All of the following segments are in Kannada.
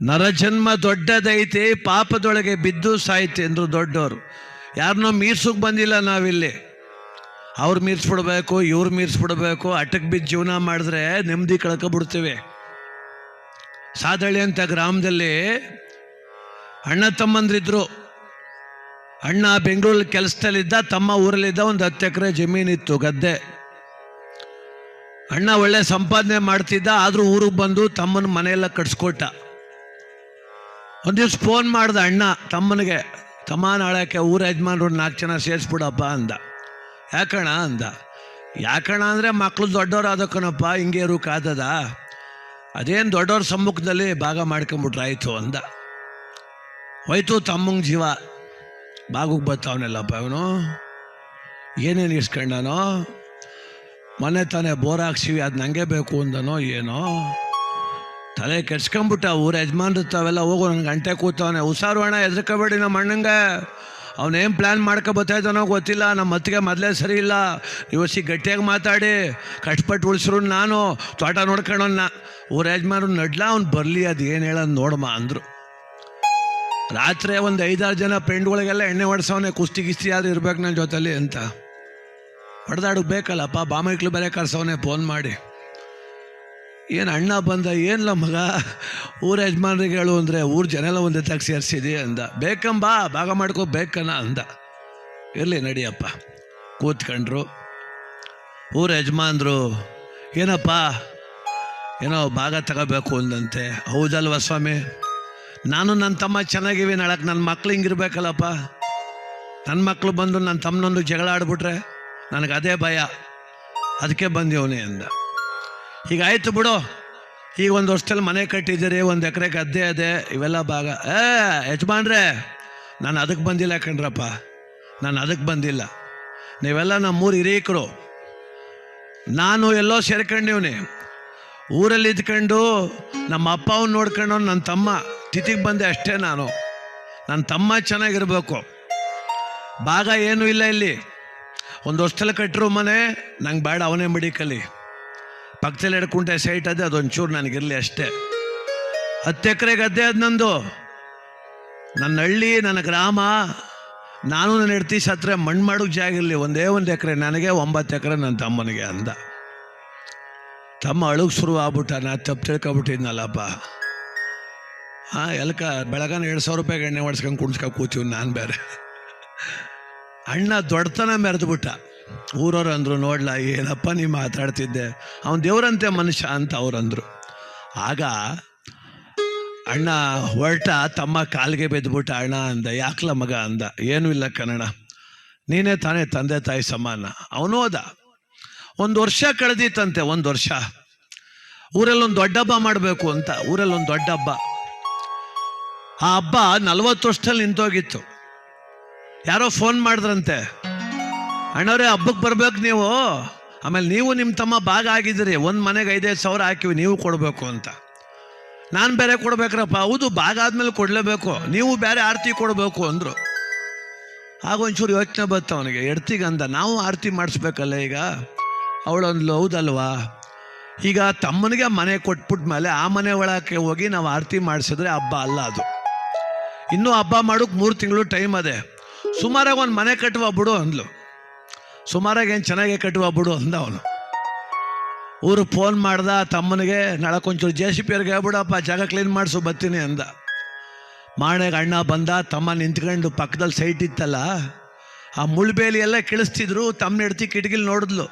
ನರಜನ್ಮ ದೊಡ್ಡದೈತೆ, ಪಾಪದೊಳಗೆ ಬಿದ್ದು ಸಾಯ್ತೆ ಅಂದರು ದೊಡ್ಡವರು ಯಾರನ್ನೋ ಮೀರ್ಸೋಕೆ ಬಂದಿಲ್ಲ ನಾವಿಲ್ಲಿ. ಅವ್ರು ಮೀರ್ಸ್ಬಿಡ್ಬೇಕು, ಇವ್ರು ಮೀರ್ಸ್ಬಿಡ್ಬೇಕು, ಅಟಕ್ ಬಿದ್ದು ಜೀವನ ಮಾಡಿದ್ರೆ ನೆಮ್ಮದಿ ಕಳ್ಕೊಬಿಡ್ತೀವಿ. ಸಾದಳ್ಳಿ ಅಂತ ಗ್ರಾಮದಲ್ಲಿ ಅಣ್ಣ ತಮ್ಮಂದ್ರಿದ್ರು. ಅಣ್ಣ ಬೆಂಗಳೂರಲ್ಲಿ ಕೆಲಸದಲ್ಲಿದ್ದ, ತಮ್ಮ ಊರಲ್ಲಿದ್ದ ಒಂದು ಹತ್ತು ಎಕರೆ ಜಮೀನಿತ್ತು, ಗದ್ದೆ. ಅಣ್ಣ ಒಳ್ಳೆ ಸಂಪಾದನೆ ಮಾಡ್ತಿದ್ದ, ಆದರೂ ಊರಿಗೆ ಬಂದು ತಮ್ಮನ ಮನೆಯೆಲ್ಲ ಕಟ್ಸ್ಕೊಟ್ಟ. ಒಂದು ದಿವ್ಸ ಫೋನ್ ಮಾಡ್ದ, ಅಣ್ಣ, ತಮ್ಮನಿಗೆ ತಮ್ಮ ನಾಳಕ್ಕೆ ಊರ ಯಜಮಾನ್ರು ನಾಲ್ಕು ಜನ ಸೇರಿಸ್ಬಿಡಪ್ಪ ಅಂದ. ಯಾಕಣ ಅಂದ. ಯಾಕಣ ಅಂದರೆ ಮಕ್ಕಳು ದೊಡ್ಡವ್ರು ಆದಕ್ಕನಪ್ಪ ಹಿಂಗೆ ಇರು, ಕಾದದ. ಅದೇನು ದೊಡ್ಡವ್ರ ಸಮ್ಮುಖದಲ್ಲಿ ಭಾಗ ಮಾಡ್ಕೊಂಬಿಟ್ರೆ, ಆಯಿತು, ಅಂದ. ಹೋಯ್ತು, ತಮ್ಮಂಗೆ ಜೀವ. ಬಾಗುಗೆ ಬರ್ತಾವನೆಲ್ಲಪ್ಪ ಅವನು ಏನೇನು ಇಸ್ಕೊಂಡನೋ ಮನೆ ತಾನೇ ಬೋರ್ ಹಾಕ್ಸಿವಿ, ಅದು ನನಗೆ ಬೇಕು ಅಂದನೋ, ಏನೋ? ತಲೆ ಕೆಡ್ಸ್ಕೊಂಬಿಟ್ಟ ಊರ ಯಜಮಾನ್ರು ತಾವೆಲ್ಲ ಹೋಗು ನಂಗೆ ಗಂಟೆ ಕೂತವನೆ. ಹುಷಾರು ಅಣ್ಣ, ಹೆದ್ರಕಬೇಡಿ ನಮ್ಮ ಅಣ್ಣಂಗೆ. ಅವನೇನು ಪ್ಲ್ಯಾನ್ ಮಾಡ್ಕೊ ಬರ್ತಾಯಿದ್ದಾನೋ ಗೊತ್ತಿಲ್ಲ. ನಮ್ಮ ಮತ್ತಿಗೆ ಮೊದಲೇ ಸರಿ ಇಲ್ಲ. ಇವಸಿ ಗಟ್ಟಿಯಾಗಿ ಮಾತಾಡಿ, ಕಷ್ಟಪಟ್ಟು ಉಳಿಸ್ರು ನಾನು. ತೋಟ ನೋಡ್ಕೊಳ್ಳೋಣ ಊರ ಯಜಮಾನ್ರು ನಡ್ಲ, ಅವ್ನು ಬರಲಿ, ಅದು ಏನು ಹೇಳೋದು ನೋಡಮ್ಮ ಅಂದರು. ರಾತ್ರಿ ಒಂದು ಐದಾರು ಜನ ಫ್ರೆಂಡ್ಗಳಿಗೆಲ್ಲ ಎಣ್ಣೆ ಹೊಡ್ಸವನೆ ಕುಸ್ತಿ ಗಿಸ್ತಿ ಆದ್ರೂ ಇರ್ಬೇಕು ನನ್ನ ಜೊತೆಲಿ ಅಂತ. ಹೊಡೆದಾಡಕ್ಕೆ ಬೇಕಲ್ಲಪ್ಪ, ಬಾಮೈಕ್ಳು ಬೇರೆ ಕರ್ಸವನೆ ಫೋನ್ ಮಾಡಿ. ಏನು ಅಣ್ಣ ಬಂದ ಏನಿಲ್ಲ ಮಗ? ಊರ ಯಜಮಾನ್ರಿಗೆ ಹೇಳು ಅಂದರೆ, ಊರು ಜನ ಎಲ್ಲ ಒಂದೇ ತಾಗ ಸೇರಿಸಿದೆ ಅಂದ. ಬೇಕಂಬಾ, ಭಾಗ ಮಾಡ್ಕೋ, ಬೇಕನ ಅಂದ. ಇರಲಿ, ನಡಿಯಪ್ಪ. ಕೂತ್ಕೊಂಡ್ರು. ಊರ ಯಜಮಾನ್ರು, ಏನಪ್ಪ? ಏನೋ ಭಾಗ ತಗೋಬೇಕು ಅಂದಂತೆ. ಹೌದಲ್ವ ಸ್ವಾಮಿ? ನಾನು ನನ್ನ ತಮ್ಮ ಚೆನ್ನಾಗಿವಿ ನಾಳಕ್ಕೆ ನನ್ನ ಮಕ್ಳು ಹಿಂಗಿರ್ಬೇಕಲ್ಲಪ್ಪ. ನನ್ನ ಮಕ್ಕಳು ಬಂದು ನನ್ನ ತಮ್ಮನೊಂದು ಜಗಳ ಆಡ್ಬಿಟ್ರೆ ನನಗೆ ಅದೇ ಭಯ. ಅದಕ್ಕೆ ಬಂದಿವನೇ ಅಂದ. ಈಗ ಆಯ್ತು ಬಿಡು. ಈಗ ಒಂದು ವರ್ಷದಲ್ಲಿ ಮನೆ ಕಟ್ಟಿದ್ದೀರಿ, ಒಂದು ಎಕರೆ ಗದ್ದೆ ಅದೇ ಇವೆಲ್ಲ ಭಾಗ. ಏ, ಯಜಮಾನ್ರೆ, ನಾನು ಅದಕ್ಕೆ ಬಂದಿಲ್ಲ ಕಣ್ರಪ್ಪ. ನಾನು ಅದಕ್ಕೆ ಬಂದಿಲ್ಲ. ನೀವೆಲ್ಲ ನಮ್ಮೂರು ಹಿರೀಕರು ನಾನು ಎಲ್ಲೋ ಸೇರ್ಕೊಂಡಿವ್ನಿ. ಊರಲ್ಲಿ ಇದ್ಕೊಂಡು ನಮ್ಮ ಅಪ್ಪ ಅವ್ನು ನೋಡ್ಕೊಂಡು ನನ್ನ ತಮ್ಮ ತಿಥಿಗೆ ಬಂದೆ ಅಷ್ಟೇ ನಾನು. ನನ್ನ ತಮ್ಮ ಚೆನ್ನಾಗಿರ್ಬೇಕು. ಭಾಗ ಏನೂ ಇಲ್ಲ ಇಲ್ಲಿ. ಒಂದು ವರ್ಷದಲ್ಲಿ ಕಟ್ಟಿರೋ ಮನೆ ನಂಗೆ ಬೇಡ, ಅವನೇ ಮಡಿಕಲಿ. ಪಕ್ಕದಲ್ಲಿ ಎರಡು ಕುಂಟೆ ಸೈಟ್ ಅದೇ, ಅದೊಂಚೂರು ನನಗಿರಲಿ ಅಷ್ಟೇ. ಹತ್ತು ಎಕರೆ ಗದ್ದೆ ಅದು ನಂದು. ನನ್ನ ಹಳ್ಳಿ, ನನ್ನ ಗ್ರಾಮ, ನಾನು ನನ್ನ ಹೆಡ್ತಿ ಸತ್ರ ಮಣ್ಣು ಮಾಡೋಕ್ಕೆ ಜಾಗ ಇರಲಿ, ಒಂದೇ ಒಂದು ಎಕರೆ, ನನಗೆ ಒಂಬತ್ತು ಎಕರೆ ನನ್ನ ತಮ್ಮನಿಗೆ ಅಂದ. ತಮ್ಮ ಅಳುಗ್ ಶುರು ಆಗ್ಬಿಟ್ಟ, ನಾ ತಪ್ಪು ತಿಳ್ಕೊಬಿಟ್ಟಿದ್ನಲ್ಲಪ್ಪ. ಹಾಂ ಎಲ್ಕ ಬೆಳಗಾನ ಎರಡು ಸಾವಿರ ರೂಪಾಯಿಗೆ ಎಣ್ಣೆ ಹೊಡ್ಸ್ಕೊಂಡು ಕುಣಿಸ್ಕೊಂಡು ಕೂತೀವಿ ನಾನು ಬೇರೆ. ಅಣ್ಣ ದೊಡ್ಡತನ ಮೆರೆದ್ಬಿಟ್ಟ. ಊರವ್ರು ಅಂದರು, ನೋಡ್ಲ, ಏನಪ್ಪ ನೀ ಮಾತಾಡ್ತಿದ್ದೆ? ಅವನು ದೇವರಂತೆ ಮನುಷ್ಯ ಅಂತ ಅವ್ರಂದರು ಆಗ ಅಣ್ಣ, ಹೊರಟ ತಮ್ಮ ಕಾಲಿಗೆ ಬಿದ್ದುಬಿಟ್ಟ, ಅಣ್ಣ ಅಂದ, ಯಾಕ್ಲ ಮಗ ಅಂದ? ಏನೂ ಇಲ್ಲ ಕನ್ನಡ. ನೀನೇ ತಾನೇ ತಂದೆ ತಾಯಿ ಸಮಾನ. ಅವನು ಹೋದ ಒಂದು ವರ್ಷ ಕಳೆದಿತ್ತಂತೆ ಒಂದು ವರ್ಷ. ಊರಲ್ಲಿ ಒಂದು ದೊಡ್ಡ ಹಬ್ಬ ಮಾಡಬೇಕು ಅಂತ ಊರಲ್ಲಿ ಒಂದು ದೊಡ್ಡ ಹಬ್ಬ. ಆ ಹಬ್ಬ ನಲ್ವತ್ತು ವರ್ಷದಲ್ಲಿ ನಿಂತೋಗಿತ್ತು. ಯಾರೋ ಫೋನ್ ಮಾಡಿದ್ರಂತೆ. ಅಣ್ಣವ್ರೆ ಹಬ್ಬಕ್ಕೆ ಬರ್ಬೇಕು ನೀವು. ಆಮೇಲೆ ನೀವು ನಿಮ್ಮ ತಮ್ಮ ಭಾಗ ಆಗಿದ್ದೀರಿ. ಒಂದು ಮನೆಗೆ ಐದೈದು ಸಾವಿರ ಹಾಕಿವಿ, ನೀವು ಕೊಡಬೇಕು ಅಂತ. ನಾನು ಬೇರೆ ಕೊಡ್ಬೇಕ್ರಪ್ಪ. ಹೌದು, ಭಾಗ ಆದಮೇಲೆ ಕೊಡಲೇಬೇಕು. ನೀವು ಬೇರೆ ಆರತಿ ಕೊಡಬೇಕು ಅಂದರು. ಆಗ ಒಂಚೂರು ಯೋಚನೆ ಬತ್ತು ಅವನಿಗೆ. ಎಡ್ತಿಗೆ ಅಂದ ನಾವು ಆರತಿ ಮಾಡಿಸ್ಬೇಕಲ್ಲ ಈಗ. ಅವಳೊಂದು ಹೌದಲ್ವಾ? ಈಗ ತಮ್ಮನಿಗೆ ಮನೆ ಕೊಟ್ಬಿಟ್ಟ ಮೇಲೆ ಆ ಮನೆ ಒಳಕ್ಕೆ ಹೋಗಿ ನಾವು ಆರತಿ ಮಾಡಿಸಿದ್ರೆ ಹಬ್ಬ ಅಲ್ಲ ಅದು. ಇನ್ನೂ ಹಬ್ಬ ಮಾಡೋಕ್ಕೆ ಮೂರು ತಿಂಗಳು ಟೈಮ್ ಅದೇ. ಸುಮಾರಾಗಿ ಒಂದು ಮನೆ ಕಟ್ಟುವ ಬಿಡು ಅಂದ್ಲು. ಸುಮಾರಾಗಿ ಏನು ಚೆನ್ನಾಗೆ ಕಟ್ಟುವ ಬಿಡು ಅಂದ ಅವನು. ಊರು ಫೋನ್ ಮಾಡ್ದ, ತಮ್ಮನಿಗೆ ನಾಳಕ್ಕೊಂಚೂರು ಜೆ ಸಿ ಪಿ ಅವ್ರಿಗೆ ಹೇಳ್ಬಿಡಪ್ಪ, ಜಾಗ ಕ್ಲೀನ್ ಮಾಡಿಸು, ಬರ್ತೀನಿ ಅಂದ. ಮಾಣೆಗೆ ಅಣ್ಣ ಬಂದ, ತಮ್ಮ ನಿಂತ್ಕೊಂಡು ಪಕ್ಕದಲ್ಲಿ ಸೈಟ್ ಇತ್ತಲ್ಲ, ಆ ಮುಳ್ಬೇಲಿ ಎಲ್ಲ ಕಿಳಿಸ್ತಿದ್ರು ತಮ್ಮ ಹಿಡ್ತಿ ಕಿಟಕಿಲಿ ನೋಡಿದ್ಲು.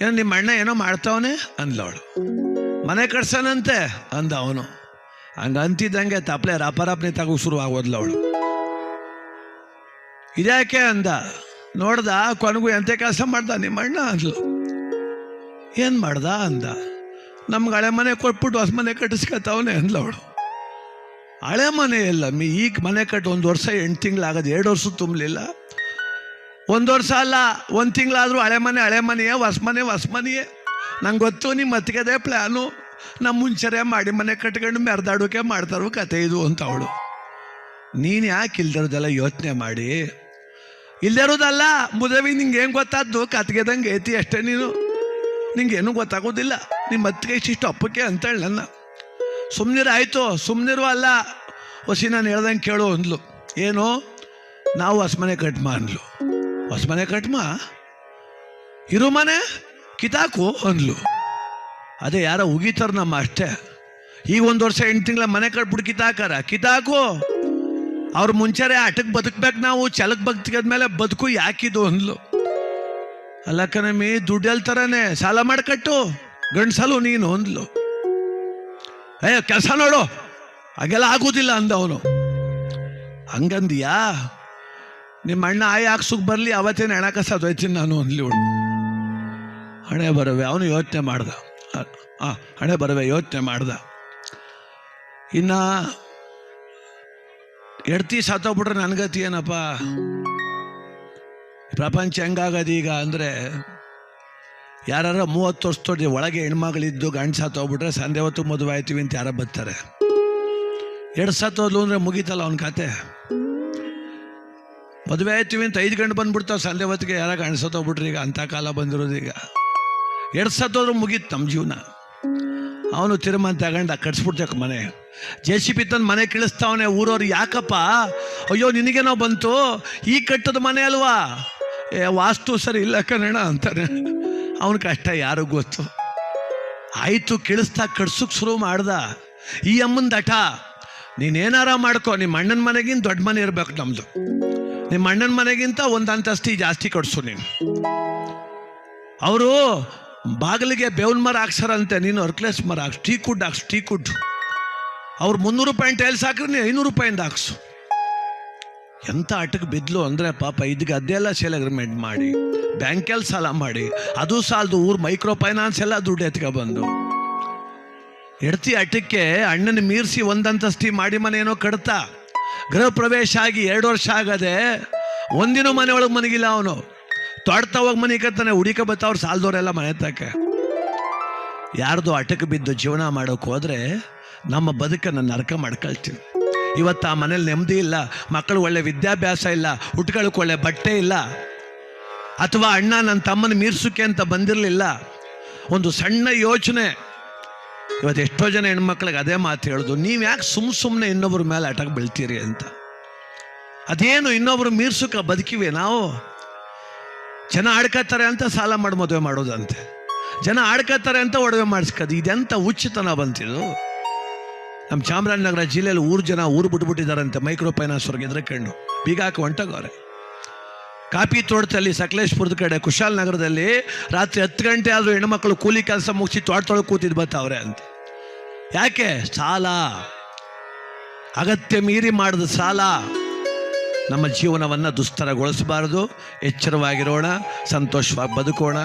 ಏನೋ ನಿಮ್ಮ ಅಣ್ಣ ಏನೋ ಮಾಡ್ತಾವನೆ? ಅಂದ್ಲು ಅವಳು. ಮನೆ ಕಟ್ಸನಂತೆ, ಅಂದ ಅವನು. ಹಂಗೆ ಅಂತಿದ್ದಂಗೆ ತಪ್ಪಲೆ ರಪರಪ್ನೆ ತಗೋ ಶುರು ಆಗೋದ್ಲು ಅವಳು. ಇದ್ಯಾಕೆ ಅಂದ? ನೋಡ್ದ, ಕೊನೆಗೂ ಎಂತೆ ಕೆಲಸ ಮಾಡ್ದ? ನಿಮ್ಮ ಅಣ್ಣ ಅಂದ್ಲು. ಏನು ಮಾಡ್ದ ಅಂದ. ನಮ್ಗೆ ಹಳೆ ಮನೆ ಕೊಟ್ಬಿಟ್ಟು ಹೊಸ ಮನೆ ಕಟ್ಟಿಸ್ಕೊತಾವನೆ ಅಂದ್ಲು ಅವಳು. ಹಳೆ ಮನೆ ಇಲ್ಲ, ಮೀ ಈಗ ಮನೆ ಕಟ್ಟು ಒಂದು ವರ್ಷ ಎಂಟು ತಿಂಗಳಾಗದು ಎರಡು ವರ್ಷ ತುಂಬಲಿಲ್ಲ. ಒಂದು ವರ್ಷ ಅಲ್ಲ, ಒಂದು ತಿಂಗಳಾದರೂ ಹಳೆ ಮನೆ, ಹಳೆ ಮನೆಯೇ, ಹೊಸ ಮನೆ, ಹೊಸ ಮನೆಯೇ. ನಂಗೆ ಗೊತ್ತು ನಿಮ್ಮ ಅತ್ತಿಗೆದೇ ಪ್ಲ್ಯಾನು ನಮ್ಮ ಮುಂಚೆರೆ ಮಾಡಿ ಮನೆ ಕಟ್ಕೊಂಡು ಮೆರೆದಾಡೋಕೆ ಮಾಡ್ತಾರೋ ಕತೆ ಇದು ಅಂತ ಅವಳು. ನೀನು ಯಾಕೆ ಇಲ್ದಿರೋದೆಲ್ಲ ಯೋಚನೆ ಮಾಡಿ? ಇಲ್ದಿರೋದಲ್ಲ, ಮುದವಿ ನಿಂಗೆ ಏನು ಗೊತ್ತಾದ್ದು? ಕತ್ಗೆದಂಗೆ ಐತಿ ಅಷ್ಟೇ ನೀನು. ನಿಂಗೇನು ಗೊತ್ತಾಗೋದಿಲ್ಲ. ನಿಮ್ಮ ಅತ್ತಿಗೆ ಇಷ್ಟಿಷ್ಟು ಅಪ್ಪಕ್ಕೆ ಅಂತೇಳಿ ನನ್ನ. ಸುಮ್ಮನಿರು ಆಯಿತು. ಸುಮ್ಮನಿರು ಅಲ್ಲ. ಹೊಸಿ ನಾನು ಹೇಳ್ದಂಗೆ ಕೇಳು ಅಂದ್ಲು. ಏನು? ನಾವು ಹೊಸ್ಮನೆ ಕಟ್ಮ ಅಂದ್ಲು. ಹೊಸ್ಮನೆ ಕಟ್ಮ? ಇರು ಮನೆ, ಕಿತಾಕು ಅಂದ್ಲು. ಅದೇ ಯಾರೋ ಉಗಿತಾರ ನಮ್ಮ ಅಷ್ಟೇ. ಈಗ ಒಂದು ವರ್ಷ ಎಂಟು ತಿಂಗಳ ಮನೆ ಕಟ್ಬಿಟ್ಟು ಕಿತಾಕಾರ. ಕಿತಾಕು? ಅವ್ರ ಮುಂಚೆರೆ ಆಟಕ್ಕೆ ಬದುಕ್ಬೇಕು ನಾವು, ಛಲಕ್ ಬದುಕಿದ್ಮೇಲೆ ಬದುಕು ಯಾಕಿದು ಅಂದ್ಲು. ಅಲ್ಲ ಕಣಮಿ ದುಡ್ಡೆಲ್ ಎಲ್ತಾರನೆ ಸಾಲ ಮಾಡ್ಕಟ್ಟು, ಗಂಡ್ಸಲು ನೀನು ಅಂದ್ಲು. ಏ, ಕೆಲಸ ನೋಡು, ಹಾಗೆಲ್ಲ ಆಗೋದಿಲ್ಲ ಅಂದ ಅವನು ಹಂಗಂದಿಯಾ? ನಿಮ್ಮ ಅಣ್ಣ ಆಯ ಹಾಕ್ಸುಕ್ ಬರಲಿ, ಅವತ್ತೇನು ಹೆಣ ಕಸ ದೊಯ್ತೀನಿ ನಾನು ಅಂದ್ಲಿ ಅವಳು ಹಣೆ ಬರವೆ, ಅವನು ಯೋಚನೆ ಮಾಡ್ದ. ಹಣೆ ಬರವೆ ಯೋಚನೆ ಮಾಡ್ದ. ಇನ್ನ ಎಡ್ತಿ ಸತ್ತೋಗ್ಬಿಟ್ರೆ ನನಗತಿ ಏನಪ್ಪ? ಪ್ರಪಂಚ ಹೆಂಗಾಗದು ಈಗ ಅಂದರೆ ಯಾರ ಮೂವತ್ತು ವರ್ಷದೊಡ್ಡಿ ಒಳಗೆ ಹೆಣ್ಮಗಳಿದ್ದು ಗಂಡು ಸತ್ತೋಗ್ಬಿಟ್ರೆ ಸಂಜೆ ಹೊತ್ತು ಮದುವೆ ಆಯ್ತೀವಿ ಅಂತ ಯಾರ ಬರ್ತಾರೆ. ಎರಡು ಸತ್ತೋದ್ಲು ಅಂದರೆ ಮುಗೀತಲ್ಲ ಅವನ ಕತೆ? ಮದುವೆ ಆಯ್ತೀವಿ ಅಂತ ಐದು ಗಂಟೆ ಬಂದ್ಬಿಡ್ತಾವೆ ಸಂಜೆ ಹೊತ್ತಿಗೆ ಯಾರ ಗಂಡ ಸತ್ತೋಗ್ಬಿಟ್ರಿ ಈಗ ಅಂಥ ಕಾಲ ಬಂದಿರೋದು ಈಗ. ಎರಡು ಸತ್ತೋದ್ರು ಮುಗೀತು ನಮ್ಮ ಜೀವನ. ಅವನು ತಿರುಮಂತ ತಗೊಂಡ ಕಟ್ಸ್ಬಿಡ್ತಕ್ಕ ಮನೆ. ಜೆ ಸಿ ಬಿ ತಂದು ಮನೆ ಕಿಳಿಸ್ತಾವನೆ ಊರವ್ರು ಯಾಕಪ್ಪ? ಅಯ್ಯೋ, ನಿನಗೇನೋ ಬಂತು? ಈ ಕಟ್ಟದ ಮನೆ ಅಲ್ವಾ? ಏ, ವಾಸ್ತು ಸರಿ ಇಲ್ಲ ಕಣಣ ಅಂತಾನೆ ಅವನ ಕಷ್ಟ ಯಾರಿಗೂ ಗೊತ್ತು. ಆಯಿತು, ಕಿಳಿಸ್ತಾ ಕಟ್ಸೋಕೆ ಶುರು ಮಾಡ್ದ. ಈ ಅಮ್ಮನ ದಟ, ನೀನೇನಾರ ಮಾಡ್ಕೊ ನಿಮ್ಮ ಅಣ್ಣನ ಮನೆಗಿಂತ ದೊಡ್ಡ ಮನೆ ಇರ್ಬೇಕು ನಮ್ಮದು ನಿಮ್ಮ ಅಣ್ಣನ ಮನೆಗಿಂತ ಒಂದು ಅಂತಸ್ತಿ ಜಾಸ್ತಿ ಕಟ್ಸು ನೀನು. ಅವರು ಬಾಗಿಲಿಗೆ ಬೇವಿನ ಮರ ಹಾಕ್ಸಾರಂತೆ ನೀನು ಅರ್ಕ್ಲೇಸ್ ಮರ ಹಾಕ್ಸು, ಟೀ ಕುಡ್ ಹಾಕ್ಸು, ಟೀ ಕುಡ್. ಅವ್ರು ಮುನ್ನೂರು ರೂಪಾಯಿ ಟೈಲ್ಸ್ ಹಾಕಿದ್ರೆ ನೀನು ಐನೂರು ರೂಪಾಯಿಂದ ಹಾಕ್ಸು. ಎಂಥ ಆಟಕ್ಕೆ ಬಿದ್ಲು ಅಂದರೆ ಪಾಪ ಇದಕ್ಕೆ ಅದೆಲ್ಲ ಸೇಲ್ ಅಗ್ರಿಮೆಂಟ್ ಮಾಡಿ ಬ್ಯಾಂಕಲ್ಲಿ ಸಾಲ ಮಾಡಿ. ಅದು ಸಾಲದು ಊರು ಮೈಕ್ರೋ ಫೈನಾನ್ಸ್ ಎಲ್ಲ ದುಡ್ಡು ಎತ್ಕೊಬಂದು. ಎಡ್ತಿ ಅಟಕ್ಕೆ ಅಣ್ಣನ ಮೀರಿಸಿ ಒಂದಂತಸ್ತಿ ಮಾಡಿ ಮನೆ ಏನೋ ಕಡ್ತಾ ಗೃಹ ಪ್ರವೇಶ ಆಗಿ ಎರಡು ವರ್ಷ ಆಗದೆ ಒಂದಿನ ಮನೆ ಒಳಗೆ ಮನಗಿಲ್ಲ ಅವನು. ತೊಡ್ತಾ ಹೋಗಿ ಮನೆ ಕತ್ತಾನೆ ಹುಡುಕ ಬತ್ತವ್ರು ಸಾಲದವರೆಲ್ಲ ಮನೆ ತಕ್ಕ ಯಾರ್ದು ಅಟಕ್ಕೆ ಬಿದ್ದು ಜೀವನ ಮಾಡೋಕೆ ಹೋದ್ರೆ ನಮ್ಮ ಬದುಕನ್ನು ನರಕ ಮಾಡ್ಕೊಳ್ತೀವಿ. ಇವತ್ತು ಆ ಮನೇಲಿ ನೆಮ್ಮದಿ ಇಲ್ಲ, ಮಕ್ಕಳು ಒಳ್ಳೆ ವಿದ್ಯಾಭ್ಯಾಸ ಇಲ್ಲ ಹುಟ್ಕೊಳ್ಳೋಕೆ ಒಳ್ಳೆ ಬಟ್ಟೆ ಇಲ್ಲ, ಅಥವಾ ಅಣ್ಣ ನನ್ನ ತಮ್ಮನ ಮೀರ್ಸುಕೆ ಅಂತ ಬಂದಿರಲಿಲ್ಲ, ಒಂದು ಸಣ್ಣ ಯೋಚನೆ. ಇವತ್ತು ಎಷ್ಟೋ ಜನ ಹೆಣ್ಮಕ್ಳಿಗೆ ಅದೇ ಮಾತು ಹೇಳೋದು, ನೀವು ಯಾಕೆ ಸುಮ್ಮ ಸುಮ್ಮನೆ ಇನ್ನೊಬ್ಬರ ಮೇಲೆ ಅಟಕ್ ಬೀಳ್ತೀರಿ? ಅಂತ. ಅದೇನು ಇನ್ನೊಬ್ರು ಮೀರ್ಸುಕ ಬದುಕಿವೆ ನಾವು? ಜನ ಆಡ್ಕೋತಾರೆ ಅಂತ ಸಾಲ ಮಾಡಿ ಮದುವೆ ಮಾಡೋದಂತೆ. ಜನ ಆಡ್ಕೋತಾರೆ ಅಂತ ಒಡವೆ ಮಾಡಿಸ್ಕೋದು, ಇದೆಂತ ಉಚಿತನ ಬಂತಿದು? ನಮ್ಮ ಚಾಮರಾಜನಗರ ಜಿಲ್ಲೆಯಲ್ಲಿ ಊರು ಜನ ಊರು ಬಿಟ್ಬಿಟ್ಟಿದ್ದಾರಂತೆ ಮೈಕ್ರೋ ಫೈನಾನ್ಸ್ ಅವ್ರಿಗೆ ಎದ್ರಕಂಡು ಬೀಗ ಹಾಕಿ ಹೊಂಟೋಗವ್ರೆ. ಕಾಪಿ ತೋಟದಲ್ಲಿ ಸಕಲೇಶ್ಪುರದ ಕಡೆ, ಕುಶಾಲ್ ನಗರದಲ್ಲಿ ರಾತ್ರಿ ಹತ್ತು ಗಂಟೆ ಆದರೂ ಹೆಣ್ಮಕ್ಳು ಕೂಲಿ ಕೆಲಸ ಮುಗಿಸಿ ತೋಟ ತೊಳಗೆ ಕೂತಿದ್ದು ಬತ್ತವ್ರೆ ಅಂತ. ಯಾಕೆ? ಸಾಲ. ಅಗತ್ಯ ಮೀರಿ ಮಾಡಿದ ಸಾಲ. ನಮ್ಮ ಜೀವನವನ್ನು ದುಸ್ತರಗೊಳಿಸಬಾರದು. ಎಚ್ಚರವಾಗಿರೋಣ. ಸಂತೋಷವಾಗಿ ಬದುಕೋಣ.